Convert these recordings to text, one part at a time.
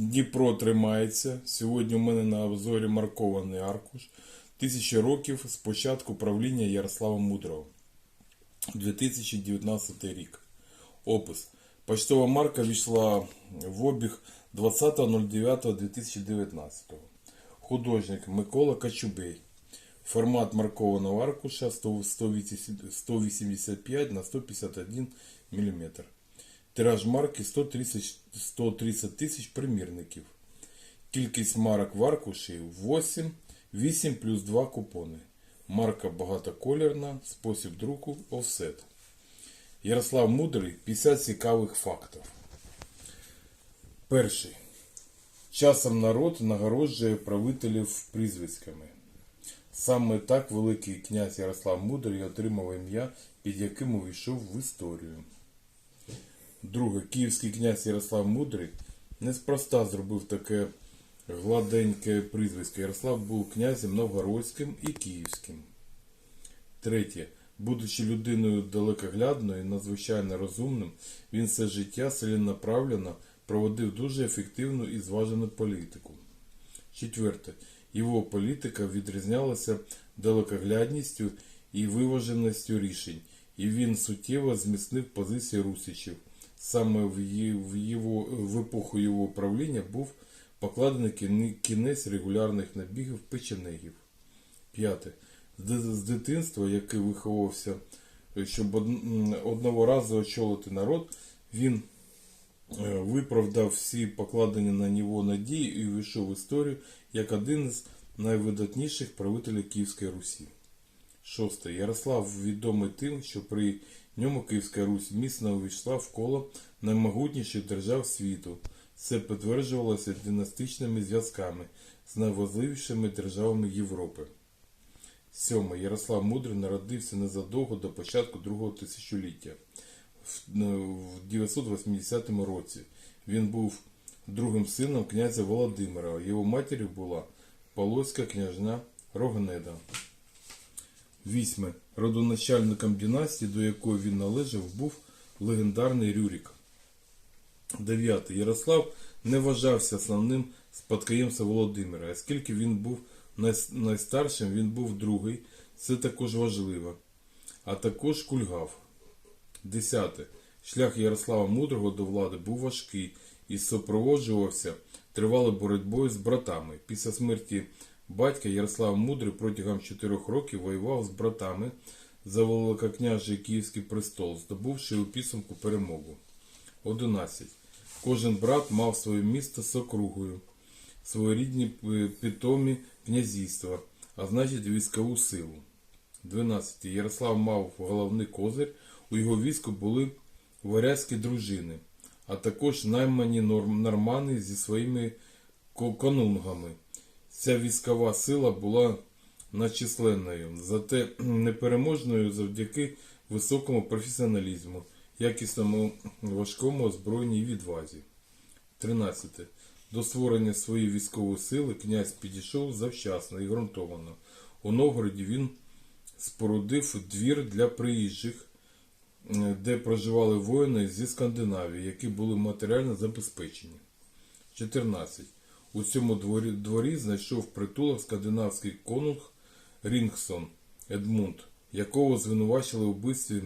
Дніпро тримається. Сьогодні у мене на обзорі маркований аркуш. Тисяча років з початку правління Ярослава Мудрого. 2019 рік. Опис. Почтова марка війшла в обіг 20.09.2019. Художник Микола Качубей. Формат маркованого аркуша 185 на 151 мм. Тираж марки 130 130 тисяч примірників. Кількість марок в аркуші 8, 8 плюс 2 купони. Марка багатоколірна, спосіб друку офсет. Ярослав Мудрий 50 цікавих фактів. Перший. Часом народ нагороджує правителів прізвиськами. Саме так Великий князь Ярослав Мудрий отримав ім'я, під яким увійшов в історію. Друге, київський князь Ярослав Мудрий неспроста зробив таке гладеньке прізвисько. Ярослав був князем новгородським і київським. Третє. Будучи людиною далекоглядною і надзвичайно розумним, він все життя ціленаправленно проводив дуже ефективну і зважену політику. Четверте. Його політика відрізнялася далекоглядністю і виваженістю рішень, і він суттєво зміцнив позиції русичів. Саме в, його, в епоху його правління був покладений кінець регулярних набігів печенегів. П'яте. З дитинства, який виховувався, щоб од- одного разу очолити народ, він е, виправдав всі покладені на нього надії і увійшов в історію як один з найвидатніших правителів Київської Русі. Шосте. Ярослав відомий тим, що при ньому Київська Русь міцно увійшла в коло наймогутніших держав світу. Це підтверджувалося династичними зв'язками з найважливішими державами Європи. Сьоме. Ярослав Мудрий народився незадовго до початку другого тисячоліття в е, в 980 році. Він був другим сином князя Володимира. Його матір'ю була Полоська княжна Рогнеда. Вісьме. Родоначальником династії, до якої він належав, був легендарний Рюрік. Дев'яте. Ярослав не вважався основним спадкоємцем Володимира, оскільки він був найстаршим, він був другий, це також важливо, а також кульгав. Десяте. Шлях Ярослава Мудрого до влади був важкий і супроводжувався тривалою боротьбою з братами. Після смерті батька Ярослав Мудрий протягом чотирьох років воював з братами за великокняжий Київський престол, здобувши у підсумку перемогу. 11. Кожен брат мав своє місто з округою, своєрідні е, питомі князівства, а значить військову силу. 12. Ярослав мав головний козир, у його війську були варязькі дружини, а також наймані норм- нормани зі своїми конунгами. Ця військова сила була надчисленною, зате непереможною завдяки високому професіоналізму, якісному важкому озброєнні і відвазі. 13. До створення своєї військової сили князь підійшов завчасно і ґрунтовано. У Новгороді він спорудив двір для приїжджих, де проживали воїни зі Скандинавії, які були матеріально забезпечені. 14. У цьому дворі, дворі знайшов притулок скандинавський конунг Рінгсон Едмунд, якого звинувачили у вбивстві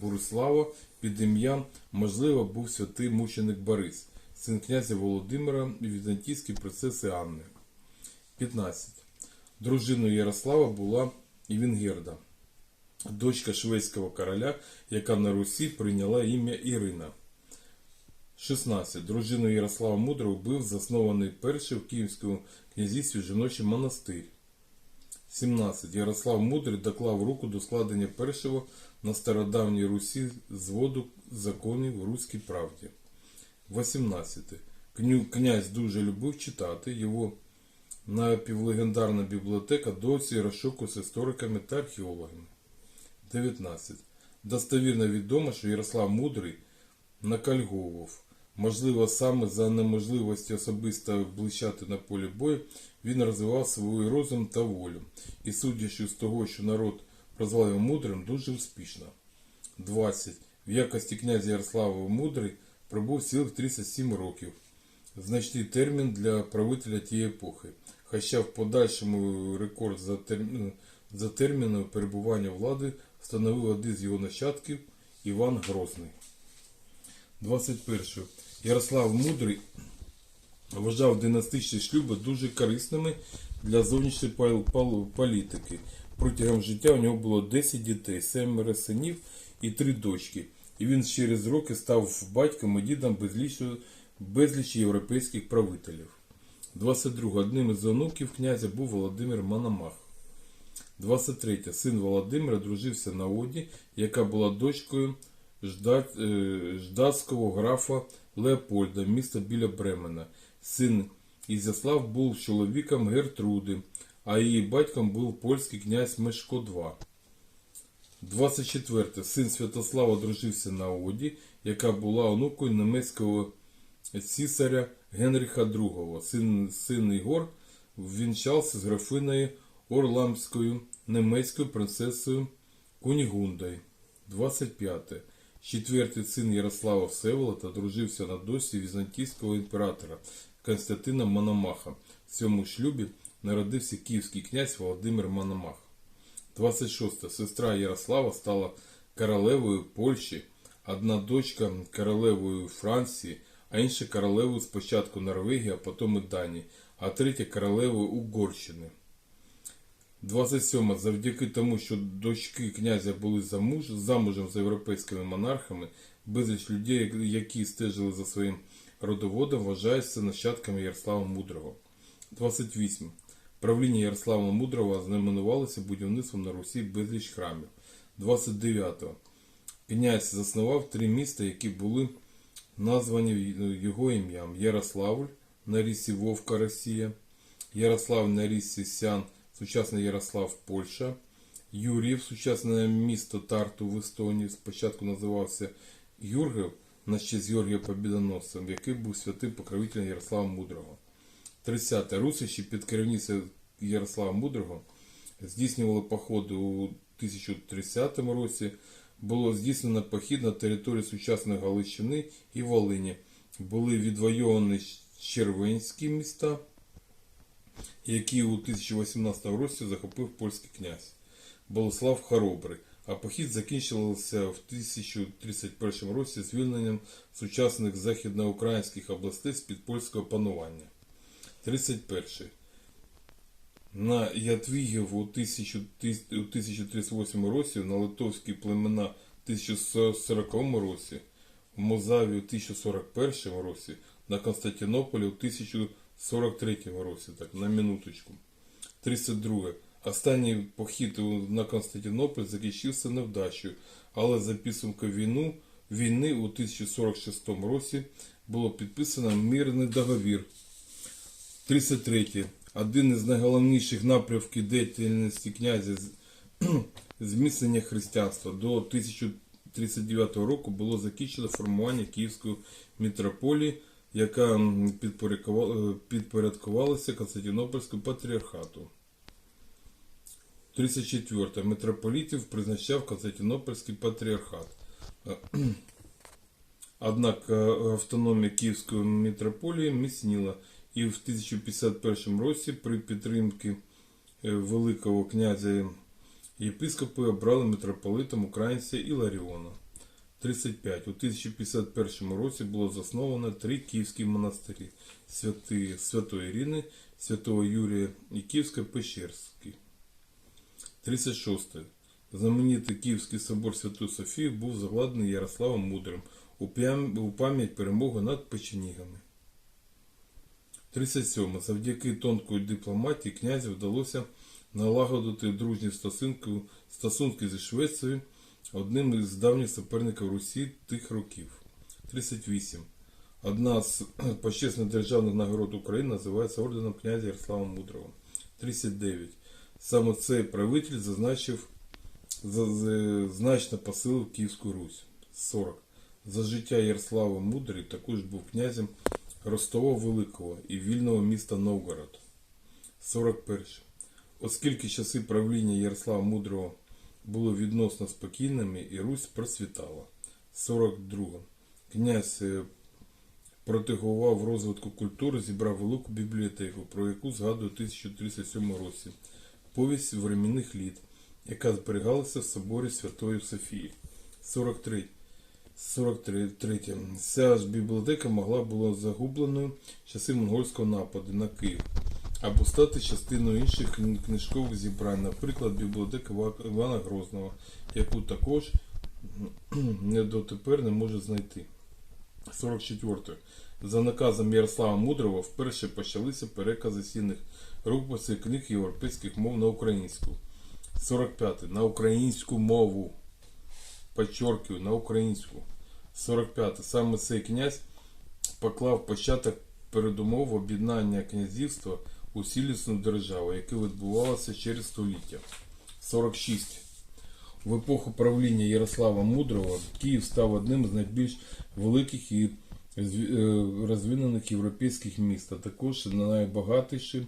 Борислава під ім'ям, можливо, був святий мученик Борис, син князя Володимира і візантійської принцеси Анни. 15. Дружиною Ярослава була Івінгерда, дочка шведського короля, яка на Русі прийняла ім'я Ірина. 16. Дружиною Ярослава Мудрого був заснований перший в Київському князівстві жіночий монастир. 17. Ярослав Мудрий доклав руку до складення першого на стародавній Русі зводу законів в руській правді. 18. Князь дуже любив читати. Його напівлегендарна бібліотека досі розшукується істориками та археологами. 19. Достовірно відомо, що Ярослав Мудрий накальговував. Можливо, саме за неможливості особисто блищати на полі бою, він розвивав свій розум та волю. І судячи з того, що народ прозвав його мудрим, дуже успішно. 20. В якості князя Ярослава Мудрий пробув цілих 37 років. значний термін для правителя тієї епохи, хоча в подальшому рекорд за, терм... за терміном перебування влади встановив один з його нащадків Іван Грозний. 21. Ярослав Мудрий вважав династичні шлюби дуже корисними для зовнішньої пол- пол- політики. Протягом життя у нього було 10 дітей, 7 синів і 3 дочки. І він через роки став батьком і дідом безлічу, безлічі європейських правителів. 22. Одним із онуків князя був Володимир Мономах. 23. Син Володимира дружився на Оді, яка була дочкою жда- е, ждатського графа Леопольда, міста біля Бремена. Син Ізяслав був чоловіком Гертруди, а її батьком був польський князь Мешко II. 24. Син Святослава дружився на Оді, яка була онукою німецького цісаря Генріха II. Син, син Ігор вінчався з графиною Орламською, німецькою принцесою Кунігундою. 25. Четвертий син Ярослава Всеволода дружився на досі візантійського імператора Константина Мономаха. В цьому шлюбі народився київський князь Володимир Мономах. 26. Сестра Ярослава стала королевою Польщі, одна дочка королевою Франції, а інша королевою спочатку Норвегії, а потім і Данії, а третя королевою Угорщини. 27. Завдяки тому, що дочки князя були замуж, замужем за європейськими монархами, безліч людей, які стежили за своїм родоводом, вважаються нащадками Ярослава Мудрого. 28. Правління Ярослава Мудрого знаменувалося будівництвом на Русі безліч храмів. 29. Князь заснував три міста, які були названі його ім'ям: Ярославль на рісі Вовка Росія, Ярослав на рісі Сян, сучасний Ярослав, Польща, Юріїв, сучасне місто Тарту в Естонії, спочатку називався Юргев на честь Георгія Побідоносця, який був святим покровителем Ярослава Мудрого. 30. Русичі під керівництвом Ярослава Мудрого здійснювали походи у 1030 році. Було здійснено похід на територію сучасної Галичини і Волині. Були відвойовані червенські міста, які у 1018 році захопив польський князь Болеслав Хоробрий. А похід закінчився в 1031 році звільненням сучасних західноукраїнських областей з-під польського панування. 31. На Ятвігів у 1000 1038 році, на литовські племена в 1040 році, в Мозаві у 1041 році, на Константинополі у 1043 році, так, на минуточку. 32. Останній похід на Константинополь закінчився невдачею, але за підсумком війну, війни у 1046 році було підписано мирний договір 33. Один із найголовніших напрямків діяльності князя зміцнення християнства. До 1039 року було закінчено формування Київської мітрополії, яка підпорядкувалася Константинопольському патріархату. 34. Митрополітів призначав Константинопольський патріархат. Однак е, автономія Київської митрополії міцніла і в 1051 році при підтримці е, Великого князя єпископи обрали митрополитом українця Іларіона. 35. У 1051 році було засновано три київські монастирі Святи, Святої Ірини, Святого Юрія і Київсько-Пещерський. 36. Знаменитий Київський собор Святої Софії був закладений Ярославом Мудрим у пам'ять перемоги над печенігами. 37. Завдяки тонкої дипломатії князю вдалося налагодити дружні стосунки, стосунки зі Швецією, одним із давніх суперників Русі тих років. 38. Одна з почесних державних нагород України називається орденом князя Ярослава Мудрого. 39. Саме цей правитель зазначив за- за- значно посилив Київську Русь. 40. За життя Ярослава Мудрий також був князем Ростова Великого і вільного міста Новгород. 41. Оскільки часи правління Ярослава Мудрого були відносно спокійними, і Русь процвітала. 42. Князь е, протегував розвитку культури, зібрав велику бібліотеку, про яку згадує у 1307 році. Повість временних літ, яка зберігалася в соборі Святої Софії. 43. 43. Третє. Ця ж бібліотека могла була загубленою часи монгольського нападу на Київ або стати частиною інших книжкових зібрань, наприклад, бібліотека Івана Грозного, яку також не дотепер не може знайти. 44. За наказом Ярослава Мудрого вперше почалися перекази цінних рукописів книг європейських мов на українську. 45. На українську мову. Подчеркую, на українську. 45. Саме цей князь поклав початок передумов об'єднання князівства у цілісну державу, яке відбувалося через століття. 46. В епоху правління Ярослава Мудрого Київ став одним з найбільш великих і е, розвинених європейських міст, а також найбагатішим,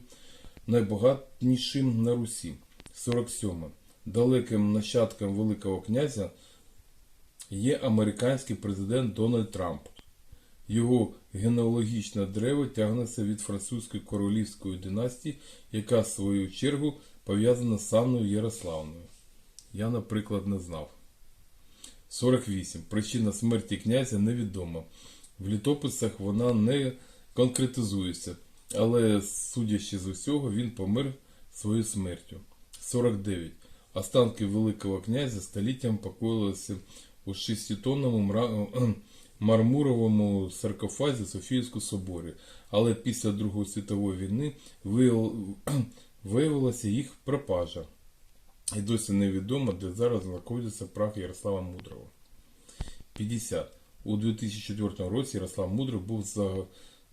найбагатнішим на Русі. 47. Далеким нащадком Великого князя є американський президент Дональд Трамп. Його генеалогічне дерево тягнеться від французької королівської династії, яка в свою чергу пов'язана з Анною Ярославною. Я, наприклад, не знав. 48. Причина смерті князя невідома. В літописах вона не конкретизується, але, судячи з усього, він помер своєю смертю. 49. Останки Великого князя століттям покоїлися у шеститонному мра- мармуровому саркофазі Софійського соборі, але після Другої світової війни виявилася їх пропажа. І досі невідомо, де зараз знаходиться прах Ярослава Мудрого. 50. У 2004 році Ярослав Мудрий був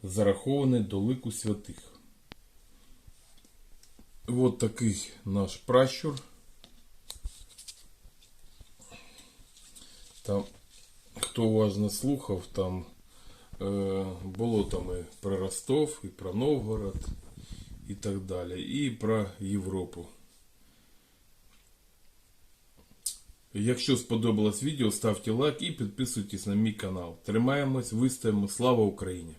зарахований до лику святих. От такий наш пращур. Там, хто уважно слухав, там е, було там і про Ростов, і про Новгород, і так далі, і про Європу. Якщо сподобалось відео, ставте лайк і підписуйтесь на мій канал. Тримаємось, вистоїмо. Слава Україні!